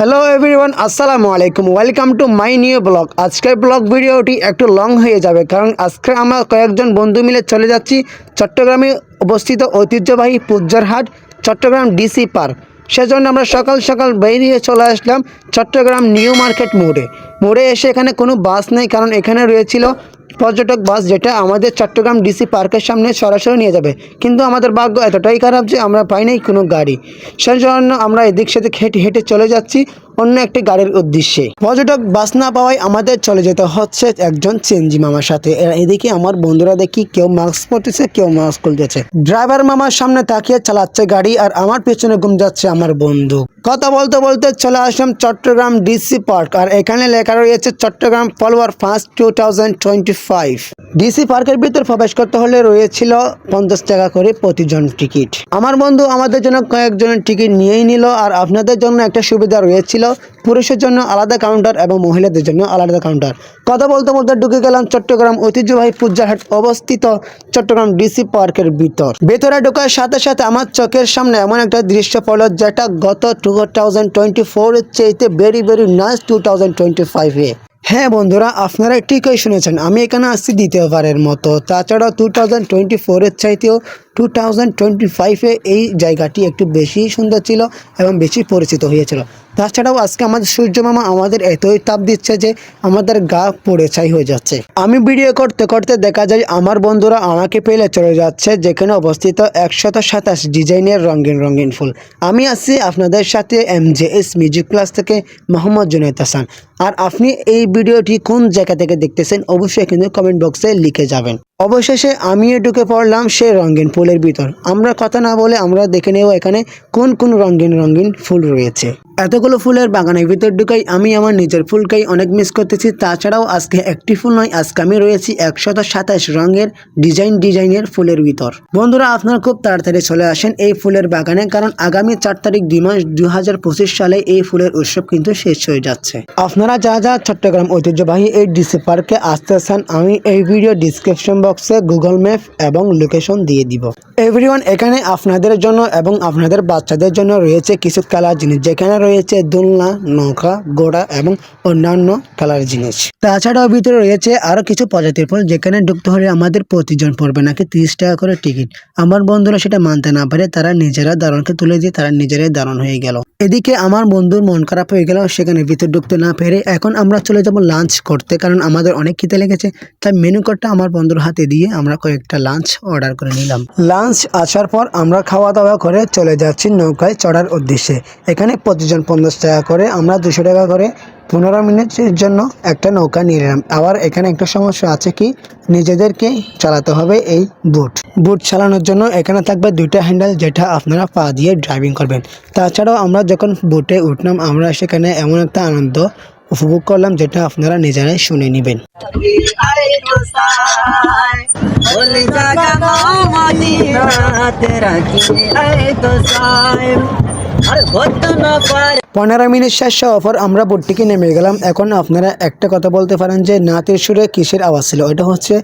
Hello everyone আসসালামু আলাইকুম welcome to my new blog আজকের ব্লগ ভিডিওটি একটু লং হয়ে যাবে, কারণ আজকে আমরা কয়েকজন বন্ধু মিলে চলে যাচ্ছি চট্টগ্রামে অবস্থিত ঐতিহ্যবাহী পূজ্জারহাট চট্টগ্রাম ডিসি পার্ক সেজন্য আমরা সকাল সকাল বেরিয়ে চলে আসলাম চট্টগ্রাম নিউ মার্কেট মোড়ে। মোড়ে এসে এখানে কোনো বাস নেই, কারণ এখানে রয়েছিল পর্যটক বাস যেটা আমাদের চট্টগ্রাম ডিসি পার্কের সামনে সরাসরি নিয়ে যাবে। কিন্তু আমাদের ভাগ্য এতটাই খারাপ যে আমরা পাই নাই কোনো গাড়ি। সেই জন্য আমরা এদিক সেদিক হেঁটে হেঁটে চলে যাচ্ছি অন্য একটি গাড়ির উদ্দেশ্যে। পর্যটক বাস না পাওয়ায় আমাদের চলে যেতে হচ্ছে একজন চেঞ্জি মামার সাথে। এদিকে আমার বন্ধুরা দেখি কেউ মাস্ক পরতেছে, কেউ মাস্ক খুলতেছে। ড্রাইভার মামার সামনে তাকিয়ে চালাচ্ছে গাড়ি আর আমার পেছনে ঘুম যাচ্ছে আমার বন্ধু। কথা বলতে বলতে চলে আসলাম চট্টগ্রাম ডিসি পার্ক। আর এখানে লেখা রয়েছে Chattogram flower fest two thousand twenty five DC পার্কের ভিতর প্রবেশ করতে হলে রয়েছিল পঞ্চাশ টাকা করে প্রতিজন টিকিট আমার বন্ধু আমাদের জন্য কয়েকজনের টিকিট নিয়েই নিল আর আপনাদের জন্য একটা সুবিধা রয়েছিল। পুরুষের জন্য আলাদা কাউন্টার এবং মহিলাদের জন্য আলাদা কাউন্টার কথা বলতে বলতে ঢুকে গেলাম চট্টগ্রাম ঐতিহ্যবাহী পূজারহাট অবস্থিত চট্টগ্রাম ডিসি পার্কের ভিতর। ভেতরে ঢোকার সাথে সাথে আমার চোখের সামনে এমন একটা দৃশ্য পড়ল যেটা গত টু থাউজেন্ড টোয়েন্টি ফোরের চেয়েতে very very nice two thousand twenty ফাইভে হ্যাঁ বন্ধুরা, আপনারা ঠিকই শুনেছেন। আমি এখানে আসছি দ্বিতীয়বারের মতো। তাছাড়া টু থাউজেন্ড টোয়েন্টি ফোরের চাইতেও টু থাউজেন্ড টোয়েন্টি ফাইভে এই জায়গাটি একটু বেশি সুন্দর ছিল এবং বেশি পরিচিত হয়েছিল। তাছাড়াও আজকে আমাদের সূর্য মামা আমাদের এতই তাপ দিচ্ছে যে আমাদের গা পড়ে ছাই হয়ে যাচ্ছে। আমি ভিডিও করতে করতে দেখা যায় আমার বন্ধুরা আমাকে পেলে চলে যাচ্ছে, যেখানে অবস্থিত একশত সাতাশ ডিজাইনের রঙিন রঙিন ফুল। আমি আছি আপনাদের সাথে M J S music class থেকে মোহাম্মদ জুনাইদ হাসান। আর আপনি এই ভিডিওটি কোন জায়গা থেকে দেখতেছেন, অবশ্যই কিন্তু কমেন্ট বক্সে লিখে যাবেন। অবশেষে আমিও ঢুকে পড়লাম সে রঙিন ফুলের ভিতর। আমরা কথা না বলে আমরা দেখে নেব এখানে কোন কোন রঙিন রঙিন ফুল রয়েছে। এতগুলো ফুলের বাগানের ভিতর ঢুকাই আমি আমার নিজের ফুলকেই অনেক মিস করতেছি। তাছাড়াও আজকে একটি ফুল নয়, আজকে আমি রয়েছি একশত সাতাশ রঙের ডিজাইন ডিজাইনের ফুলের ভিতর। বন্ধুরা, আপনারা খুব তাড়াতাড়ি চলে আসেন এই ফুলের বাগানে, কারণ আগামী চার তারিখ দুই মাস দু হাজার পঁচিশ সালে এই ফুলের উৎসব কিন্তু শেষ হয়ে যাচ্ছে। আপনারা যা যা চট্টগ্রাম ঐতিহ্যবাহী এই ডিসি পার্কে আসতে আমি এই ভিডিও ডিসক্রিপশন বক্সে গুগল ম্যাপ এবং লোকেশন দিয়ে দিব। এভরিওয়ান এখানে আপনাদের জন্য এবং আপনাদের বাচ্চাদের জন্য রয়েছে কিছু খেলার জিনিস। যেখানে রয়েছে দোলনা, নৌকা, ঘোড়া এবং অন্যান্য খেলার জিনিস। তাছাড়াও ভিতরে রয়েছে আরও কিছু প্রজাতির ফল, যেখানে ঢুকতে হলে আমাদের প্রতিজন পড়বে নাকি? তিরিশ টাকা করে টিকিট। আমার বন্ধুরা সেটা মানতে না পারে, তারা নিজেরা দারণকে তুলে দিয়ে তারা নিজেরাই দারণ হয়ে গেল। এদিকে আমার বন্ধুর মন খারাপ হয়ে গেল, সেখানে ভিতর ঢুকতে না পেরে এখন আমরা চলে যাব লাঞ্চ করতে, কারণ আমাদের অনেক খিদে লেগেছে। তাই মেনু কার্ডটা আমার বন্ধুর হাতে দিয়ে আমরা কয়েকটা লাঞ্চ অর্ডার করে নিলাম। লাঞ্চ আসার পর আমরা খাওয়া দাওয়া করে চলে যাচ্ছি নৌকায় চড়ার উদ্দেশ্যে। এখানে প্রতিজন পঞ্চাশ টাকা করে আমরা দুশো টাকা করে পনেরো মিনিটের জন্য একটা নৌকা নিয়ে নিলাম আবার এখানে একটা সমস্যা আছে কি? নিজেদেরকে চালাতে হবে এই বুট। বুট চালানোর জন্য এখানে থাকবে দুইটা হ্যান্ডেল যেটা আপনারা পা দিয়ে ড্রাইভিং করবেন। তাছাড়াও আমরা যখন বুটে উঠলাম, আমরা সেখানে এমন একটা আনন্দ উপভোগ করলাম যেটা আপনারা নিজেরাই শুনে নেবেন। পনেরো মিনিট শেষ পর আমরা বোটটিকে নেমে গেলাম। এখন আপনারা একটা কথা বলতে পারেন যে নাতের সুরে কিসের আওয়াজ ছিল? ওইটা হচ্ছে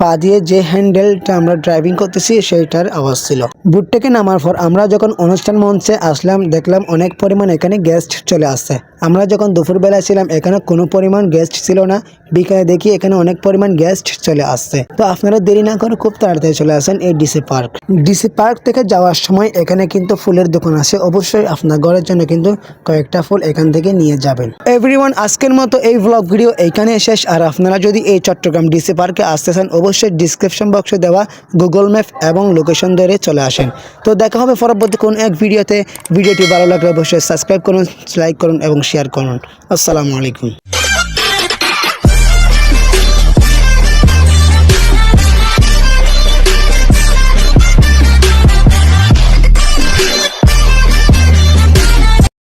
পা দিয়ে যে হ্যান্ডেলটা আমরা ড্রাইভিং করতেছি, সেইটার আওয়াজ ছিল। বুটটাকে নামার পর আমরা যখন অনুষ্ঠান মঞ্চে আসলাম, দেখলাম অনেক পরিমাণ এখানে গেস্ট চলে আসছে। আমরা যখন দুপুরবেলা ছিলাম, এখানে কোনো পরিমাণ গেস্ট ছিল না। বিকালে দেখি এখানে অনেক পরিমাণ গেস্ট চলে আসছে। তো আপনারা দেরি না করে খুব তাড়াতাড়ি চলে আসেন এই ডিসি পার্ক ডিসি পার্ক থেকে যাওয়ার সময় এখানে কিন্তু ফুলের দোকান আছে। অবশ্যই আপনার ঘরের জন্য কিন্তু কয়েকটা ফুল এখান থেকে নিয়ে যাবেন। এভরিওয়ান আজকের মতো এই ব্লগ ভিডিও এইখানে শেষ। আর আপনারা যদি এই চট্টগ্রাম ডিসি পার্কে আসতে চান অবশ্যই ডিসক্রিপশন বক্সে দেওয়া গুগল ম্যাপ এবং লোকেশন ধরে চলে আসেন। তো দেখা হবে পরবর্তী কোন এক ভিডিওতে। ভিডিওটি ভালো লাগলে অবশ্যই সাবস্ক্রাইব করুন লাইক করুন এবং শেয়ার করুন। আসসালামু আলাইকুম।